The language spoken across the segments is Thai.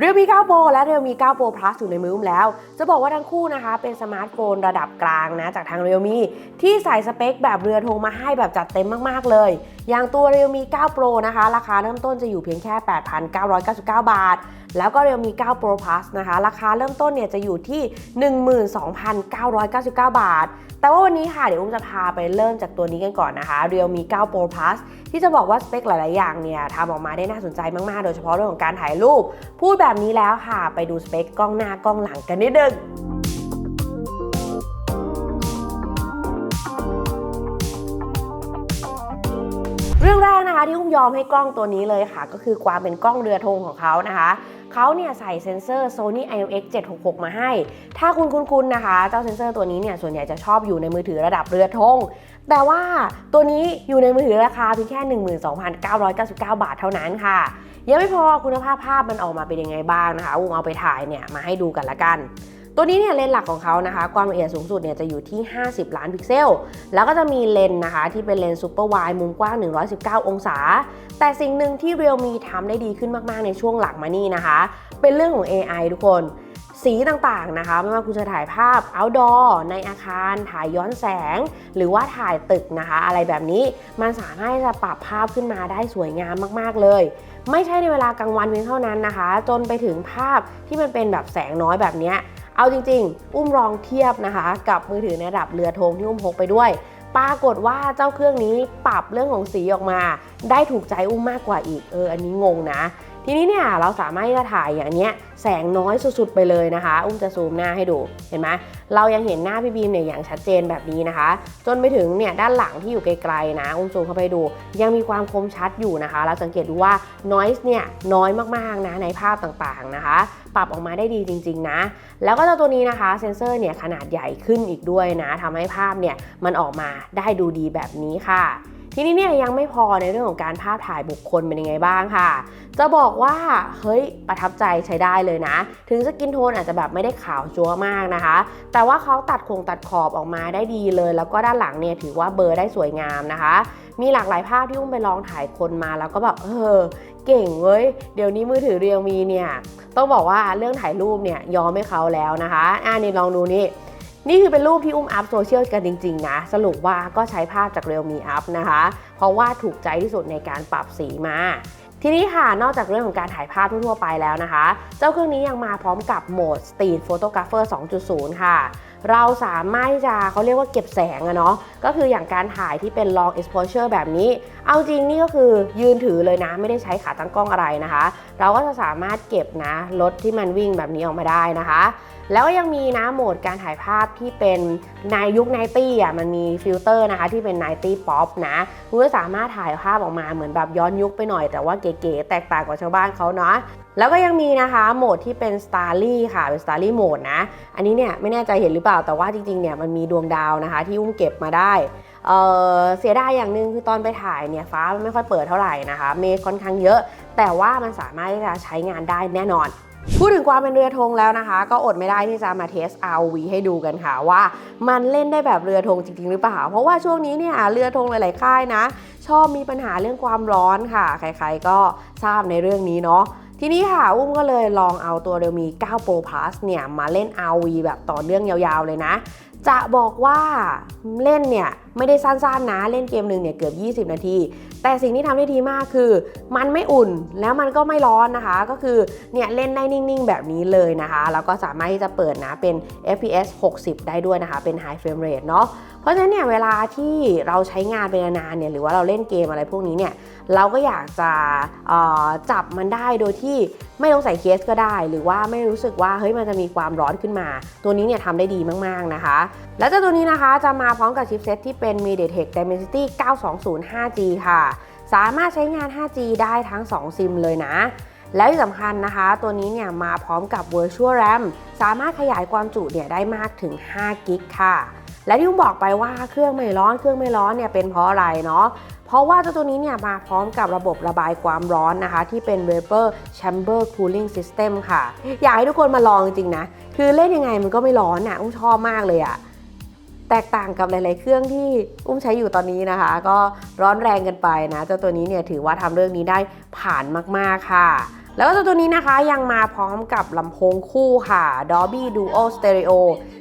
เรียวมี9 Pro และเรียวมี9 Pro Plus อยู่ในมืออุ้มแล้ว จะบอกว่าทั้งคู่นะคะ เป็นสมาร์ทโฟนระดับกลางนะ จากทางเรียวมีที่ใส่สเปคแบบเรือธงมาให้แบบจัดเต็มมากๆเลย อย่างตัวเรียวมี9 Pro นะคะ ราคาเริ่มต้นจะอยู่เพียงแค่ 8,999 บาทแล้วก็ Realme 9 Pro Plus นะคะ ราคาเริ่มต้นเนี่ยจะอยู่ที่ 12,999 บาท แต่ว่าวันนี้ค่ะ เดี๋ยวอุ้มจะพาไปเริ่มจากตัวนี้กันก่อนนะคะ Realme 9 Pro Plus ที่จะบอกว่าสเปคหลาย ๆ อย่างเนี่ยทำออกมาได้น่าสนใจมาก ๆ โดยเฉพาะเรื่องของการถ่ายรูป พูดแบบนี้แล้วค่ะ ไปดูสเปคกล้องหน้ากล้องหลังกันนิดนึงเรื่องแรกนะคะที่อุ้มยอมให้กล้องตัวนี้เลยค่ะ ก็คือความเป็นกล้องเรือธงของเขานะคะ เขาเนี่ยใส่เซ็นเซอร์ Sony IMX 766 มาให้ ถ้าคุณคุ้นๆนะคะ เจ้าเซ็นเซอร์ตัวนี้เนี่ยส่วนใหญ่จะชอบอยู่ในมือถือระดับเรือธงแต่ว่าตัวนี้อยู่ในมือถือราคาเพียงแค่ 12,999 บาทเท่านั้นค่ะ ยังไม่พอคุณภาพภาพมันออกมาเป็นยังไงบ้างนะคะอุ้งเอาไปถ่ายเนี่ยมาให้ดูกันละกัน ตัวนี้เนี่ยเลนส์หลักของเขานะคะ ความละเอียดสูงสุดเนี่ยจะอยู่ที่ 50 ล้านพิกเซล แล้วก็จะมีเลนส์นะคะ ที่เป็นเลนส์ซูเปอร์ไวด์มุมกว้าง 119 องศา แต่สิ่งหนึ่งที่ Realme ทำได้ดีขึ้นมากๆในช่วงหลังมานี่นะคะ เป็นเรื่องของ AI ทุกคนสีต่างๆนะคะ ไม่ว่าคุณจะถ่ายภาพ outdoor ในอาคาร ถ่ายย้อนแสง หรือว่าถ่ายตึกนะคะ อะไรแบบนี้ มันสามารถจะปรับภาพขึ้นมาได้สวยงามมากๆเลย ไม่ใช่ในเวลากลางวันเพียงเท่านั้นนะคะ จนไปถึงภาพที่มันเป็นแบบแสงน้อยแบบเนี้ย เอาจริง ๆ อุ้มลองเทียบนะคะ กับมือถือในระดับเรือธงที่อุ้มพกไปด้วย ปรากฏว่าเจ้าเครื่องนี้ปรับเรื่องของสีออกมา ได้ถูกใจอุ้มมากกว่าอีก เออ อันนี้งงนะ ทีนี้เนี่ยเราสามารถที่จะถ่ายอย่างเนี้ยแสงน้อยสุดๆไปเลยนะคะ อุ้มจะซูมหน้าให้ดูเห็นไหมเรายังเห็นหน้าพี่บีมเนี่ยอย่างชัดเจนแบบนี้นะคะ จนไปถึงเนี่ยด้านหลังที่อยู่ไกลๆนะอุ้มซูมเข้าไปดู ยังมีความคมชัดอยู่นะคะ เราสังเกตดูว่า noise เนี่ยน้อยมากๆนะในภาพต่างๆนะคะ ปรับออกมาได้ดีจริง ๆ นะ แล้วก็เจ้าตัวนี้นะคะเซนเซอร์เนี่ยขนาดใหญ่ขึ้นอีกด้วยนะทำให้ภาพเนี่ยมันออกมาได้ดูดีแบบนี้ค่ะ ทีนี้เนี่ยยังไม่พอในเรื่องของการภาพถ่ายบุคคลเป็นยังไงบ้างค่ะ จะบอกว่าเฮ้ยประทับใจใช้ได้เลยนะ ถึงสกินโทนอาจจะแบบไม่ได้ขาวจัวมากนะคะ แต่ว่าเขาตัดโครงตัดขอบออกมาได้ดีเลย แล้วก็ด้านหลังเนี่ยถือว่าเบอร์ได้สวยงามนะคะ มีหลากหลายภาพที่อุ้มไปลองถ่ายคนมาแล้วก็แบบเออเก่งเว้ย เดี๋ยวนี้มือถือเรียวมีเนี่ย ต้องบอกว่าเรื่องถ่ายรูปเนี่ยยอมให้เขาแล้วนะคะ อ่านี่ลองดูนี่ นี่คือเป็นรูปที่อุ้มอัพโซเชียลกันจริงๆนะ สรุปว่าก็ใช้ภาพจากเรียวมีอัพนะคะ เพราะว่าถูกใจที่สุดในการปรับสีมา ทีนี้ค่ะ นอกจากเรื่องของการถ่ายภาพทั่วไปแล้วนะคะ เจ้าเครื่องนี้ยังมาพร้อมกับโหมด Street Photographer 2.0 ค่ะเราสามารถที่จะเขาเรียกว่าเก็บแสงอะเนาะก็คืออย่างการถ่ายที่เป็น long exposure แบบนี้ เอาจริงนี่ก็คือยืนถือเลยนะ ไม่ได้ใช้ขาตั้งกล้องอะไรนะคะ เราก็จะสามารถเก็บนะรถที่มันวิ่งแบบนี้ออกมาได้นะคะ แล้วก็ยังมีนะโหมดการถ่ายภาพที่เป็นในยุคไนตี้อะมันมีฟิลเตอร์นะคะที่เป็นไนตี้ป๊อปนะคุณก็สามารถถ่ายภาพออกมาเหมือนแบบย้อนยุคไปหน่อยแต่ว่าเก๋ๆแตกต่างกว่าชาวบ้านเขาเนาะ แล้วก็ยังมีนะคะโหมดที่เป็น Starry ค่ะ เป็น Starry โหมดนะ อันนี้เนี่ยไม่แน่ใจเห็นหรือเปล่า แต่ว่าจริงๆ เนี่ยมันมีดวงดาวนะคะ ที่อุ้มเก็บมาได้เเสียดายอย่างหนึ่งคือตอนไปถ่ายเนี่ยฟ้ามันไม่ค่อยเปิดเท่าไหร่นะคะ เมฆค่อนข้างเยอะ แต่ว่ามันสามารถที่จะใช้งานได้แน่นอนพูดถึงความเป็นเรือธงแล้วนะคะ ก็อดไม่ได้ที่จะมาเทส ROV ให้ดูกันค่ะว่า มันเล่นได้แบบเรือธงจริง ๆ หรือเปล่า เพราะว่าช่วงนี้เนี่ยเรือธงหลาย ๆ ค่ายนะ ชอบมีปัญหาเรื่องความร้อนค่ะ ใคร ๆ ก็ทราบในเรื่องนี้เนาะ ทีนี้ค่ะ อุ้มก็เลยลองเอาตัว Realme 9 Pro Plus เนี่ย มาเล่น ROV แบบต่อเนื่องยาวๆเลยนะ จะบอกว่าเล่นเนี่ย ไม่ได้สั้นๆนะเล่นเกมหนึ่งเนี่ยเกือบ 20 นาที แต่สิ่งที่ทำได้ดีมากคือ มันไม่อุ่นแล้วมันก็ไม่ร้อนนะคะ ก็คือเนี่ยเล่นได้นิ่งๆ แบบนี้เลยนะคะ แล้วก็สามารถที่จะเปิดนะเป็น FPS 60 ได้ด้วยนะคะ เป็น High Frame Rate เนาะเพราะฉะนั้นเนี่ยเวลาที่เราใช้งานเป็นนานเนี่ยหรือว่าเราเล่นเกมอะไรพวกนี้เนี่ยเราก็อยากจะจับมันได้โดยที่ไม่ต้องใส่เคสก็ได้ หรือว่าไม่รู้สึกว่าเฮ้ยมันจะมีความร้อนขึ้นมา ตัวนี้เนี่ยทำได้ดีมากๆนะคะ แล้วเจ้าตัวนี้นะคะจะมาพร้อมกับชิปเซ็ตที่เป็น MediaTek Dimensity 920 5G ค่ะ สามารถใช้งาน 5G ได้ทั้ง 2 ซิมเลยนะ แล้วที่สำคัญนะคะ ตัวนี้เนี่ยมาพร้อมกับ Virtual RAM สามารถขยายความจุเนี่ยได้มากถึง5กิกค่ะ และที่ผมบอกไปว่าเครื่องไม่ร้อนเครื่องไม่ร้อนเนี่ยเป็นเพราะอะไรเนาะเพราะว่าเจ้าตัวนี้เนี่ยมาพร้อมกับระบบระบายความร้อนนะคะ ที่เป็น Vapor Chamber Cooling System ค่ะ อยากให้ทุกคนมาลองจริงๆนะ คือเล่นยังไงมันก็ไม่ร้อนอะอุ้มชอบมากเลยอะ แตกต่างกับหลาย ๆ เครื่องที่อุ้มใช้อยู่ตอนนี้นะคะ ก็ร้อนแรงกันไปนะเจ้าตัวนี้เนี่ยถือว่าทำเรื่องนี้ได้ผ่านมาก ๆ ค่ะ แล้วก็เจ้าตัวนี้นะคะยังมาพร้อมกับลำโพงคู่ค่ะ Dolby Duo Stereo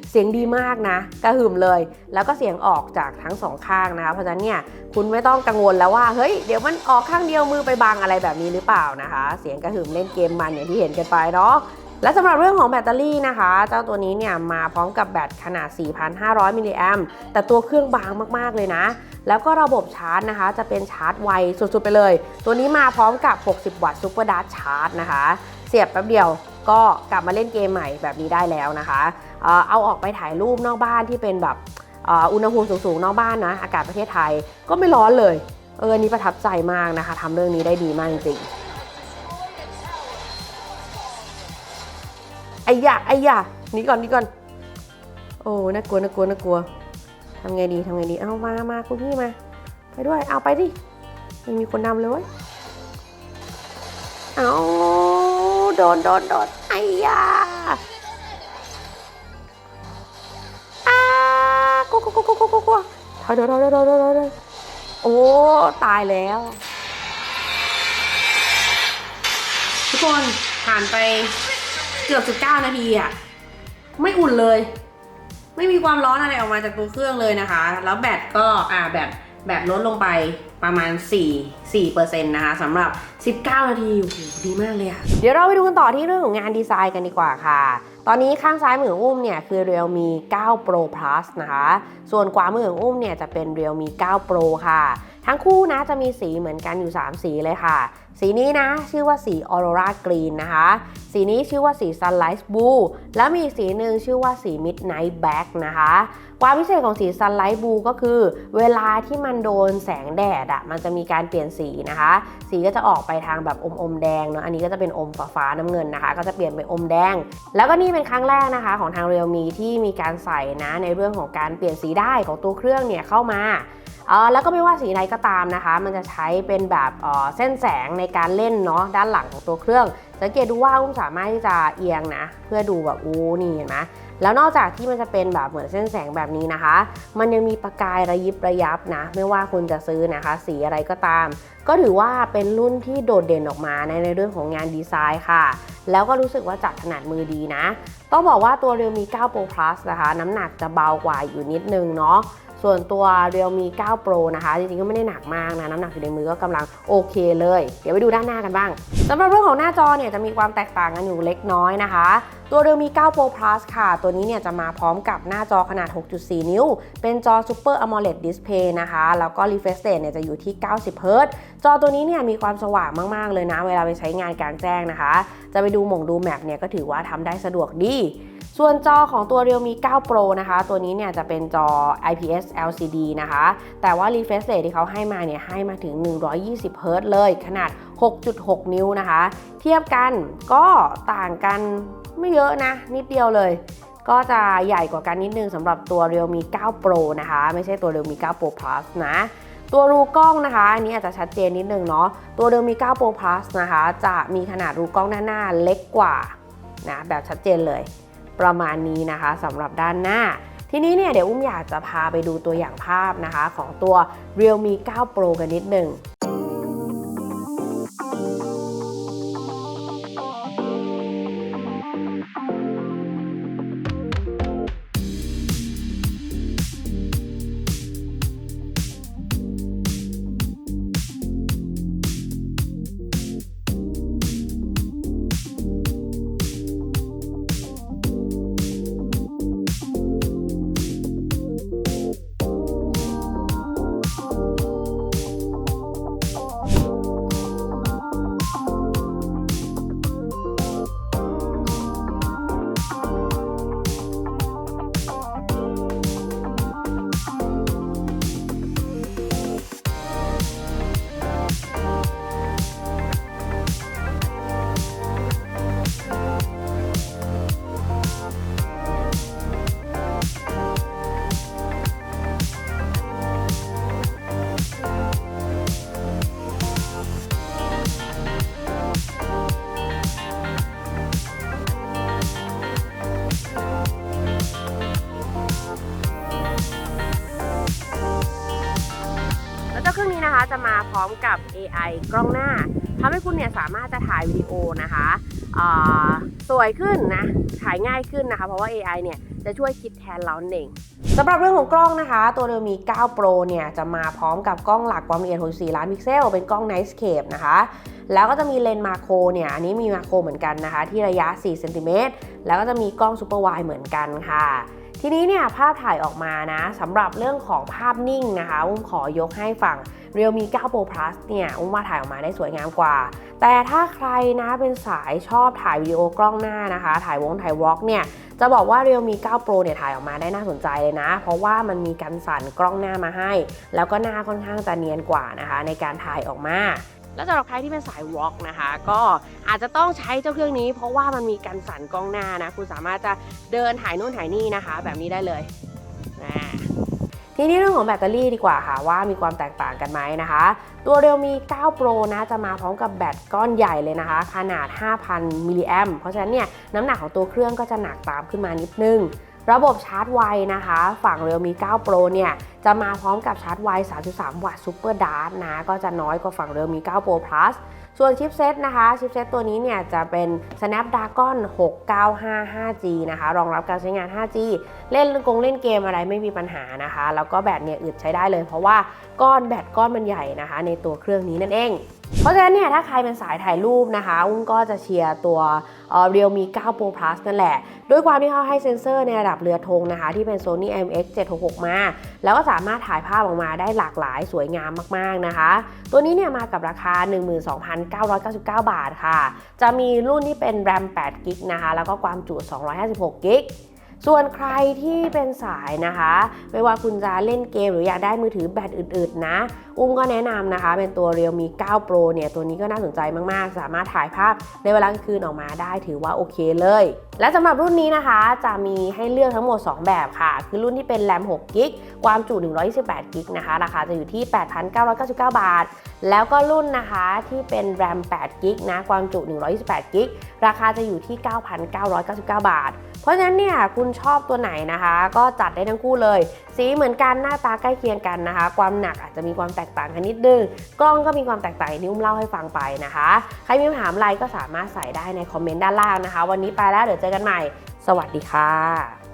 เสียงดีมากนะกระหึ่มเลย แล้วก็เสียงออกจากทั้งสองข้างนะคะเพราะฉะนั้นเนี่ยคุณไม่ต้องกังวลแล้วว่าเฮ้ยเดี๋ยวมันออกข้างเดียวมือไปบังอะไรแบบนี้หรือเปล่านะคะ เสียงกระหึ่มเล่นเกมมันอย่างที่เห็นกันไปเนาะ และสำหรับเรื่องของแบตเตอรี่นะคะ เจ้าตัวนี้เนี่ยมาพร้อมกับแบตขนาด 4,500 มิลลิแอมแต่ตัวเครื่องบางมาก ๆ เลยนะ แล้วก็ระบบชาร์จนะคะ จะเป็นชาร์จไวสุด ๆ ไปเลย ตัวนี้มาพร้อมกับ 60 วัตต์ซูเปอร์ดัชชาร์จนะคะ เสียบแป๊บเดียวก็กลับมาเล่นเกมใหม่แบบนี้ได้แล้วนะคะ เอาออกไปถ่ายรูปนอกบ้านที่เป็นแบบอุณหภูมิสูงๆ นอกบ้านนะ อากาศประเทศไทยก็ไม่ร้อนเลย เออนนี้ประทับใจมากนะคะทำเรื่องนี้ได้ดีมากจริงๆ ไอ้ยาไอ้ยาหนีก่อนหนีก่อน โอ้น่ากลัวน่ากลัวน่ากลัวทำไงดีทำไงดี เอามามาคุณพี่มา ไปด้วย เอาไปดิยังมีคนนำเลยเอาโดนโดนโดนไอ้ยาอากลัวกลัวกลัวกลัวกลัวถอยถอยถอยถอยถอยถอยโอ้ ตายแล้ว ทุกคนผ่านไป เกือบ 19 นาทีอะไม่อุ่นเลย ไม่มีความร้อนอะไรออกมาจากตัวเครื่องเลยนะคะ แล้วแบตก็อ่าแบตแบตลดลงไปประมาณ 4 4%นะคะสำหรับ 19 นาทีโอ้โหดีมากเลยอะเดี๋ยวเราไปดูกันต่อที่เรื่องของงานดีไซน์กันดีกว่าค่ะ ตอนนี้ข้างซ้ายมือของอุ้มเนี่ยคือ Realme 9 Pro Plus นะคะ ส่วนขวามือของอุ้มเนี่ยจะเป็น Realme 9 Pro ค่ะ ทั้งคู่นะจะมีสีเหมือนกันอยู่ 3 สีเลยค่ะ สีนี้นะชื่อว่าสี Aurora Green นะคะ สีนี้ชื่อว่าสี Sunlight Blue แล้วมีสีหนึ่งชื่อว่าสี Midnight Black นะคะ ความพิเศษของสี Sunlight Blue ก็คือ เวลาที่มันโดนแสงแดดอะมันจะมีการเปลี่ยนสีนะคะ สีก็จะออกไปทางแบบอมอมๆแดงเนาะอันนี้ก็จะเป็นอมฟ้าฟ้าน้ำเงินนะคะ ก็จะเปลี่ยนเป็นอมแดง แล้วก็นี่เป็นครั้งแรกนะคะ ของทาง Realme ที่มีการใส่นะในเรื่องของการเปลี่ยนสีได้ของตัวเครื่องเนี่ยเข้ามา แล้วก็ไม่ว่าสีไหนก็ตามนะคะ มันจะใช้เป็นแบบเออเส้นแสงในการเล่นเนาะด้านหลังของตัวเครื่อง สังเกตดูว่าอุ้มสามารถที่จะเอียงนะ เพื่อดูแบบอู้นี่เห็นไหมแล้วนอกจากที่มันจะเป็นแบบเหมือนเส้นแสงแบบนี้นะคะ มันยังมีประกายระยิบระยับนะ ไม่ว่าคุณจะซื้อนะคะ สีอะไรก็ตาม ก็ถือว่าเป็นรุ่นที่โดดเด่นออกมาในในเรื่องของงานดีไซน์ค่ะ แล้วก็รู้สึกว่าจัดถนัดมือดีนะ ต้องบอกว่าตัว Realme 9 Pro Plus นะคะ น้ำหนักจะเบากว่าอยู่นิดนึงเนาะ ส่วนตัว Realme 9 Pro นะคะ จริงๆ ก็ไม่ได้หนักมากนะ น้ำหนักอยู่ในมือก็กำลังโอเคเลย เดี๋ยวไปดูด้านหน้ากันบ้างสำหรับเรื่องของหน้าจอเนี่ยจะมีความแตกต่างกันอยู่เล็กน้อยนะคะตัว Realme 9 Pro Plus ค่ะ ตัวนี้เนี่ยจะมาพร้อมกับหน้าจอขนาด 6.4 นิ้ว เป็นจอ Super AMOLED Display นะคะ แล้วก็ refresh rate เนี่ยจะอยู่ที่ 90 Hz จอตัวนี้เนี่ยมีความสว่างมาก ๆ เลยนะ เวลาไปใช้งานกลางแจ้งนะคะ จะไปดูหม่งดูแมปเนี่ยก็ถือว่าทำได้สะดวกดี ส่วนจอของตัว Realme 9 Pro นะคะ ตัวนี้เนี่ยจะเป็นจอ IPS LCD นะคะ แต่ว่า refresh rate ที่เขาให้มาเนี่ยให้มาถึง 120 Hz เลย ขนาด 6.6 นิ้วนะคะ เทียบกันก็ต่างกันไม่เยอะนะ นิดเดียวเลย ก็จะใหญ่กว่ากันนิดนึงสำหรับตัว Realme 9 Pro นะคะ ไม่ใช่ตัว Realme 9 Pro Plus นะตัวรูกล้องนะคะ อันนี้อาจจะชัดเจนนิดนึงเนาะ ตัว Realme 9 Pro Plus นะคะ จะมีขนาดรูกล้องด้านหน้าเล็กกว่านะแบบชัดเจนเลย ประมาณนี้นะคะสำหรับด้านหน้า ทีนี้เนี่ยเดี๋ยวอุ้มอยากจะพาไปดูตัวอย่างภาพนะคะ ของตัว Realme 9 Pro กันนิดหนึ่ง เครื่องนี้นะคะจะมาพร้อมกับ AI กล้องหน้าทำให้คุณเนี่ยสามารถจะถ่ายวิดีโอนะคะสวยขึ้นนะ ถ่ายง่ายขึ้นนะคะ เพราะว่า AI เนี่ยจะช่วยคิดแทนเราเองสำหรับเรื่องของกล้องนะคะ ตัว Realme 9 Pro เนี่ยจะมาพร้อมกับกล้องหลักความละเอียด 64 ล้านพิกเซล เป็นกล้อง Night Scape นะคะ แล้วก็จะมีเลนส์มาโครเนี่ย อันนี้มีมาโครเหมือนกันนะคะ ที่ระยะ 4 เซนติเมตร แล้วก็จะมีกล้องซูเปอร์ไวเหมือนกันค่ะ ทีนี้เนี่ยภาพถ่ายออกมานะสำหรับเรื่องของภาพนิ่งนะคะอุ้มขอยกให้ฝั่ง Realme 9 Pro Plus เนี่ยอุ้มว่าถ่ายออกมาได้สวยงามกว่า แต่ถ้าใครนะเป็นสายชอบถ่ายวิดีโอกล้องหน้านะคะ ถ่ายวงถ่ายวอล์กเนี่ยจะบอกว่า Realme 9 Pro เนี่ยถ่ายออกมาได้น่าสนใจเลยนะ เพราะว่ามันมีกันสั่นกล้องหน้ามาให้ แล้วก็หน้าค่อนข้างจะเนียนกว่านะคะ ในการถ่ายออกมา แล้วสำหรับใครที่เป็นสายวอล์กนะคะ ก็อาจจะต้องใช้เจ้าเครื่องนี้ เพราะว่ามันมีกันสั่นกล้องหน้านะ คุณสามารถจะเดินถ่ายนู่นถ่ายนี่นะคะ แบบนี้ได้เลยนะทีนี้เรื่องของแบตเตอรี่ดีกว่าค่ะว่ามีความแตกต่างกันไหมนะคะ ตัว Realme 9 Pro นะจะมาพร้อมกับแบตก้อนใหญ่เลยนะคะ ขนาด 5,000มิลลิแอมเพราะฉะนั้นเนี่ยน้ำหนักของตัวเครื่องก็จะหนักตามขึ้นมานิดนึง ระบบชาร์จไวนะคะ ฝั่ง Realme 9 Pro เนี่ย จะมาพร้อมกับชาร์จไว 3.3 วัตต์ Super Dart นะ ก็จะน้อยกว่าฝั่ง Realme 9 Pro Plus ส่วนชิปเซตนะคะ ชิปเซตตัวนี้เนี่ยจะเป็น Snapdragon 695 5G นะคะ รองรับการใช้งาน 5G เล่นกงเล่นเกมอะไรไม่มีปัญหานะคะ แล้วก็แบตเนี่ยอึดใช้ได้เลย เพราะว่าก้อนแบตก้อนมันใหญ่นะคะ ในตัวเครื่องนี้นั่นเอง เพราะฉะนั้นเนี่ยถ้าใครเป็นสายถ่ายรูปนะคะอุ้มก็จะเชียร์ตัวเอ่อ Realme 9 Pro Plus นั่นแหละ ด้วยความที่เขาให้เซ็นเซอร์ในระดับเรือธงนะคะ ที่เป็น Sony IMX 766 มา แล้วก็สามารถถ่ายภาพออกมาได้หลากหลายสวยงามมากๆนะคะ ตัวนี้เนี่ยมากับราคา 12,999 บาทค่ะ จะมีรุ่นที่เป็น RAM 8 g b นะคะ แล้วก็ความจุ 256 g b ส่วนใครที่เป็นสายนะคะ ไม่ว่าคุณจะเล่นเกมหรืออยากได้มือถือแบตอื่นๆนะ อุ้มก็แนะนำนะคะ เป็นตัว Realme 9 Pro เนี่ย ตัวนี้ก็น่าสนใจมาก ๆ สามารถถ่ายภาพในเวลากลางคืนออกมาได้ถือว่าโอเคเลย และสำหรับรุ่นนี้นะคะจะมีให้เลือกทั้งหมด 2 แบบค่ะ คือรุ่นที่เป็น RAM 6 g b ความจุ 128 g b นะคะ ราคาจะอยู่ที่ 8,999 บาท แล้วก็รุ่นนะคะที่เป็น RAM 8 g b นะ ความจุ 128 g b ราคาจะอยู่ที่ 9,999 บาท เพราะฉะนั้นเนี่ยคุณชอบตัวไหนนะคะ ก็จัดได้ทั้งคู่เลย สีเหมือนกันหน้าตาใกล้เคียงกันนะคะ ความหนักอาจจะมีความแตกต่างกันนิดนึง กล้องก็มีความแตกต่างนี่อุ้มเล่าให้ฟังไปนะคะ ใครมีคำถามอะไรก็สามารถใส่ได้ในคอมเมนต์ด้านล่างนะคะ วันนี้ไปแล้วเดี๋ยวเจอกันใหม่ สวัสดีค่ะ